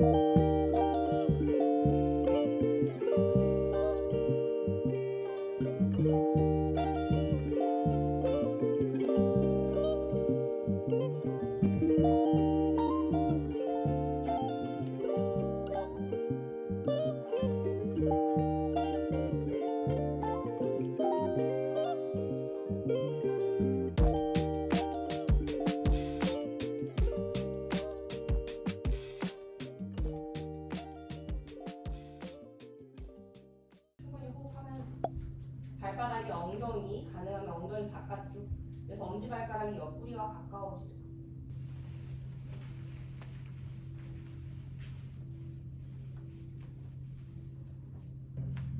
you 발바닥이 엉덩이 가능하면 엉덩이 바깥쪽 그래서 엄지발가락이 옆구리와 가까워지도록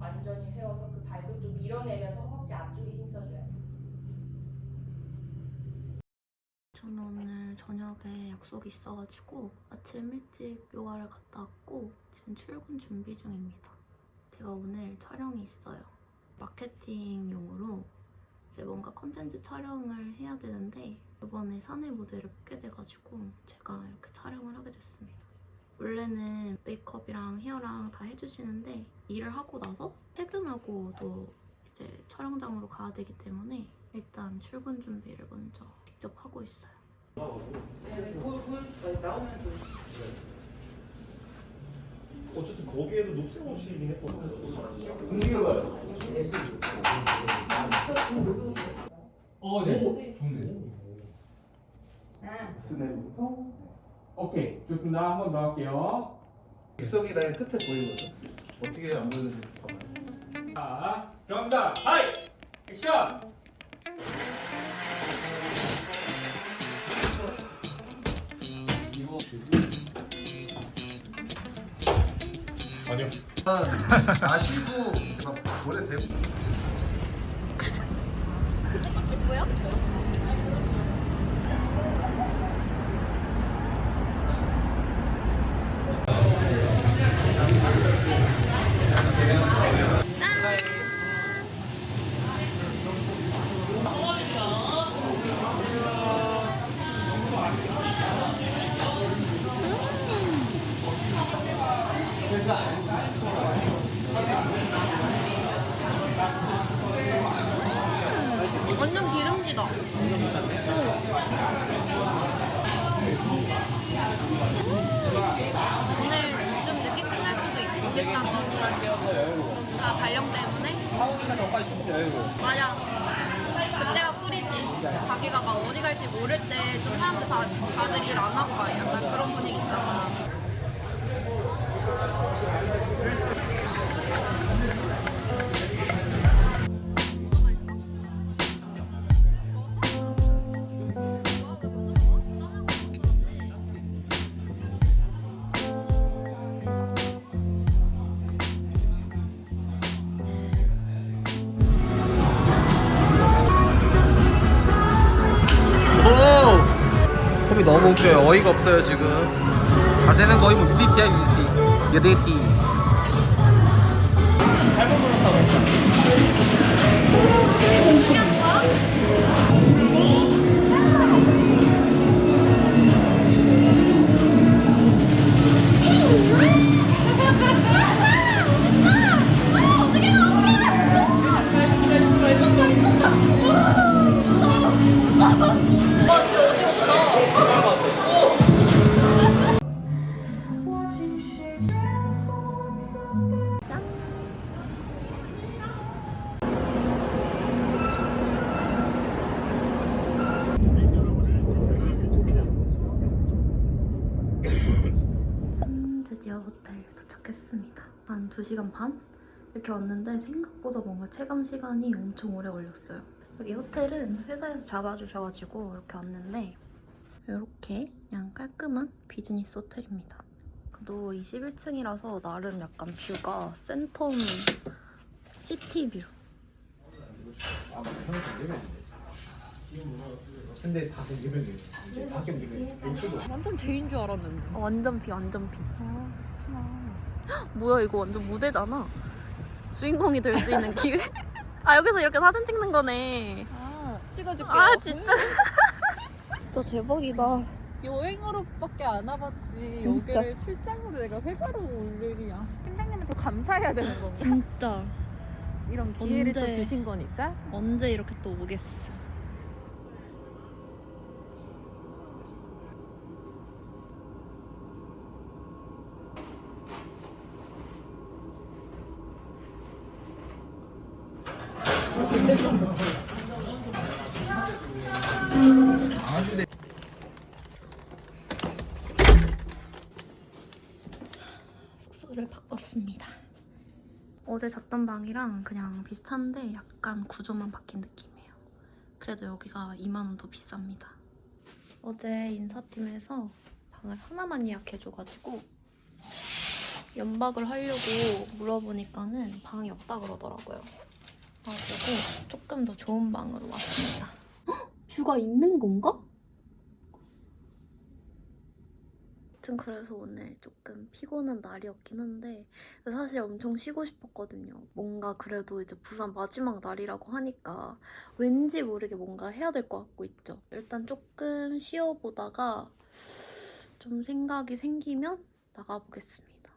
완전히 세워서 그 발끝도 밀어내면서 허벅지 앞쪽에 힘써줘야 돼. 저는 오늘 저녁에 약속이 있어가지고 아침 일찍 요가를 갔다 왔고 지금 출근 준비 중입니다. 제가 오늘 촬영이 있어요. 마케팅용으로 이제 뭔가 컨텐츠 촬영을 해야 되는데 이번에 사내 모델을 뽑게 돼가지고 제가 이렇게 촬영을 하게 됐습니다. 원래는 메이크업이랑 헤어랑 다 해주시는데 일을 하고 나서 퇴근하고도 이제 촬영장으로 가야 되기 때문에 일단 출근 준비를 먼저 직접 하고 있어요. 어쨌든 거기에도 녹색 옷이긴 했거든. 어, 네. 좋네. 스냅부터 오케이, 좋습니다. 한 번 더 할게요. 일석이 라인 끝에 보이거든. 어떻게 안 보이는지 봐봐요. 자, 정답, 하이! 액션! 이거 아니요. 아시고 막 오래 되고 완전 기름지다. 오늘 좀 늦게 끝날 수도 있겠다. 아 발령 때문에? 맞아. 그때가 꿀이지. 자기가 막 어디 갈지 모를 때 좀 사람들 다 다들 일 안 하고 막약 너무 웃겨요. 어이가 없어요, 지금. 자세는 거의 뭐 UDT야, UDT. UDT. 음, 드디어 호텔 도착했습니다. 한 2시간 반? 이렇게 왔는데 생각보다 뭔가 체감 시간이 엄청 오래 걸렸어요. 여기 호텔은 회사에서 잡아주셔가지고 이렇게 왔는데 이렇게 그냥 깔끔한 비즈니스 호텔입니다. 또 21층이라서 나름 약간 뷰가 센텀 시티 뷰. 근데 다 생기면 이제 바뀌면 왼쪽으로 완전 제인 줄 알았는데. 어, 완전 비 완전 비. 헉, 뭐야 이거 완전 무대잖아. 주인공이 될 수 있는 기회. 아 여기서 이렇게 사진 찍는 거네. 아, 찍어줄게요. 아 진짜. 진짜 대박이다. 여행으로밖에 안 와봤지 진짜. 여기를 출장으로 내가 회사로 올 일이야 팀장님한테 감사해야 되는 건가? 진짜 이런 기회를 또 언제- 주신 거니까 언제 이렇게 또 오겠어. 숙소를 바꿨습니다. 어제 잤던 방이랑 그냥 비슷한데 약간 구조만 바뀐 느낌이에요. 그래도 여기가 2만 원 더 비쌉니다. 어제 인사팀에서 방을 하나만 예약해줘가지고 연박을 하려고 물어보니까는 방이 없다 그러더라고요. 그래가지고 조금 더 좋은 방으로 왔습니다. 헉! 뷰가 있는 건가? 아무튼 그래서 오늘 조금 피곤한 날이었긴 한데 사실 엄청 쉬고 싶었거든요. 뭔가 그래도 이제 부산 마지막 날이라고 하니까 왠지 모르게 뭔가 해야 될 것 같고 있죠. 일단 조금 쉬어보다가 좀 생각이 생기면 나가보겠습니다.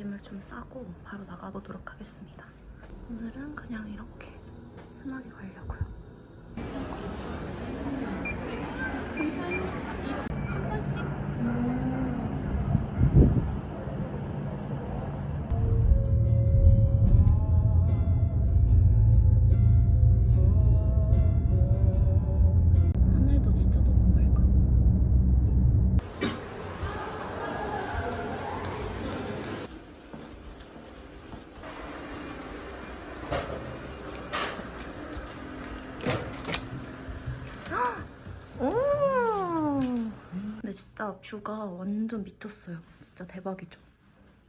짐을 좀 싸고 바로 나가보도록 하겠습니다. 오늘은 그냥 이렇게 편하게 가려고요. 음. 진짜 뷰가 완전 미쳤어요. 진짜 대박이죠.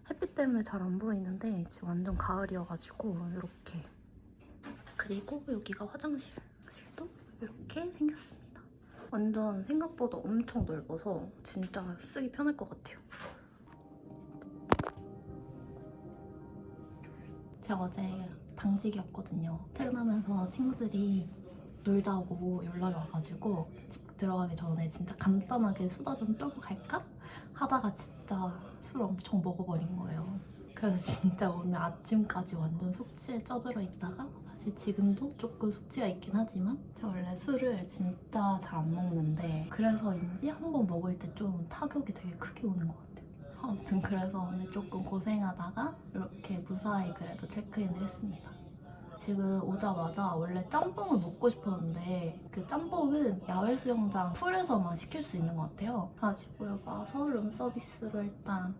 햇빛 때문에 잘 안 보이는데 지금 완전 가을이어가지고 이렇게 그리고 여기가 화장실도 이렇게 생겼습니다. 완전 생각보다 엄청 넓어서 진짜 쓰기 편할 것 같아요. 제가 어제 당직이었거든요. 퇴근하면서 친구들이 놀다 오고 연락이 와가지고 집 들어가기 전에 진짜 간단하게 수다 좀 떨고 갈까? 하다가 진짜 술 엄청 먹어버린 거예요. 그래서 진짜 오늘 아침까지 완전 숙취에 쪄들어 있다가 사실 지금도 조금 숙취가 있긴 하지만 제가 원래 술을 진짜 잘 안 먹는데 그래서인지 한 번 먹을 때 좀 타격이 되게 크게 오는 것 같아요. 아무튼 그래서 오늘 조금 고생하다가 이렇게 무사히 그래도 체크인을 했습니다. 지금 오자마자 원래 짬뽕을 먹고 싶었는데 그 짬뽕은 야외 수영장 풀에서만 시킬 수 있는 것 같아요. 그래가지고 여기 와서 룸서비스로 일단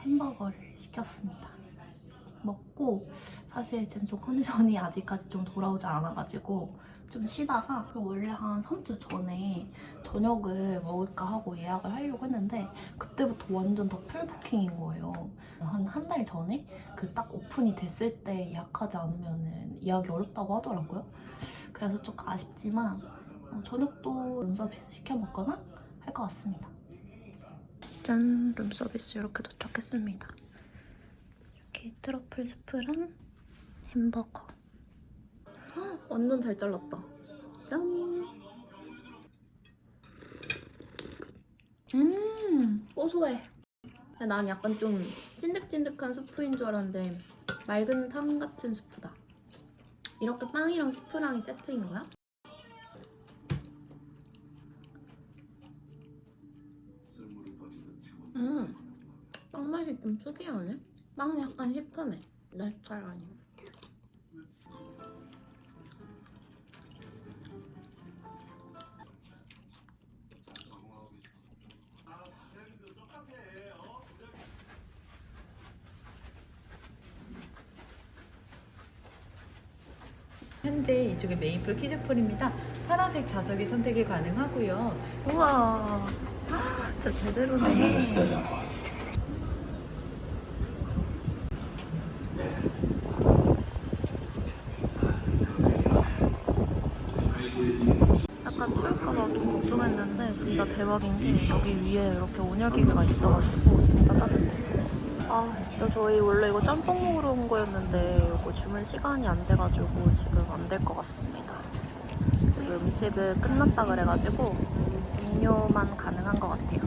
햄버거를 시켰습니다. 먹고 사실 지금 좀 컨디션이 아직까지 좀 돌아오지 않아가지고 좀 쉬다가 그리고 원래 한 3주 전에 저녁을 먹을까 하고 예약을 하려고 했는데 그때부터 완전 다 풀부킹인 거예요. 한 한 달 전에 그 딱 오픈이 됐을 때 예약하지 않으면 예약이 어렵다고 하더라고요. 그래서 조금 아쉽지만 어, 저녁도 룸서비스 시켜 먹거나 할 것 같습니다. 짠! 룸서비스 이렇게 도착했습니다. 이렇게 트러플 스프랑 햄버거. 헉, 완전 잘 잘랐다. 짠! 음, 고소해. 난 약간 좀 찐득찐득한 수프인 줄 알았는데 맑은 탕 같은 수프다. 이렇게 빵이랑 스프랑이 세트인 거야? 음, 빵 맛이 좀 특이하네. 빵이 약간 시큼해. 내 스타일 아니야. 현재 이쪽에 메이플 키즈풀입니다. 파란색 좌석이 선택이 가능하고요. 우와. 진짜 제대로네. 약간 추울까봐 좀 걱정했는데 진짜 대박인 게 여기 위에 이렇게 온열기계가 있어가지고 진짜 따뜻해. 아 진짜 저희 원래 이거 짬뽕 먹으러 온 거였는데 이거 주문 시간이 안 돼가지고 지금 안 될 것 같습니다. 지금 음식을 끝났다 그래가지고 음료만 가능한 것 같아요.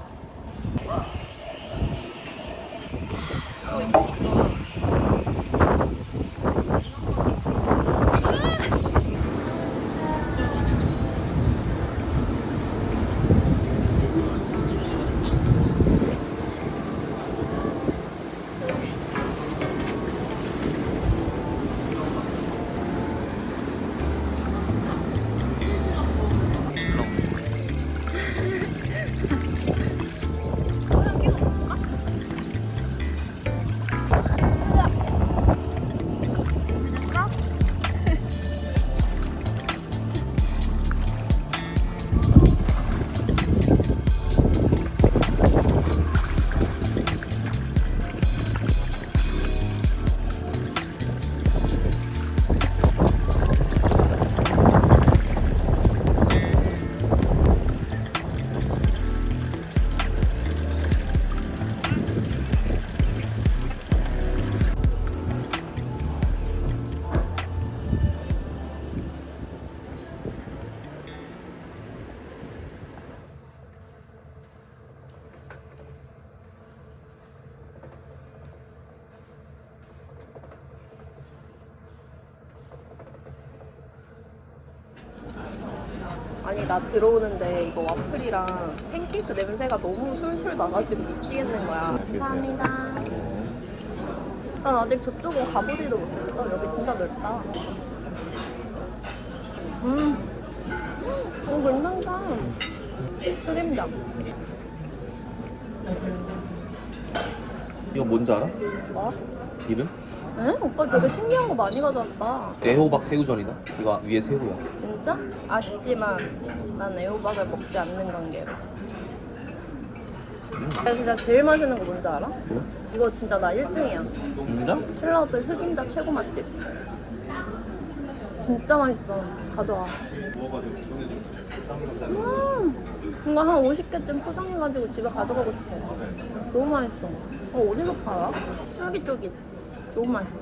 아니 나 들어오는데 이거 와플이랑 팬케이크 냄새가 너무 솔솔 나가지고 미치겠는 거야. 감사합니다. 난 아직 저쪽은 가보지도 못했어. 여기 진짜 넓다. 음, 음, 괜찮다. 흑임자. 이거 뭔지 알아? 뭐? 이름? 에? 오빠 되게 신기한 거 많이 가져왔다. 애호박 새우전이다. 이거 위에 새우야. 진짜? 아쉽지만 난 애호박을 먹지 않는 관계로. 내가 진짜 제일 맛있는 거 뭔지 알아? 뭐? 이거 진짜 나 1등이야. 진짜? 킬라우드 흑임자 최고 맛집. 진짜 맛있어. 가져와. 음, 이거 한 50개쯤 포장해가지고 집에 가져가고 싶어. 너무 맛있어. 어, 어디서 팔아? 쫄깃쫄깃. 너무 맛있어.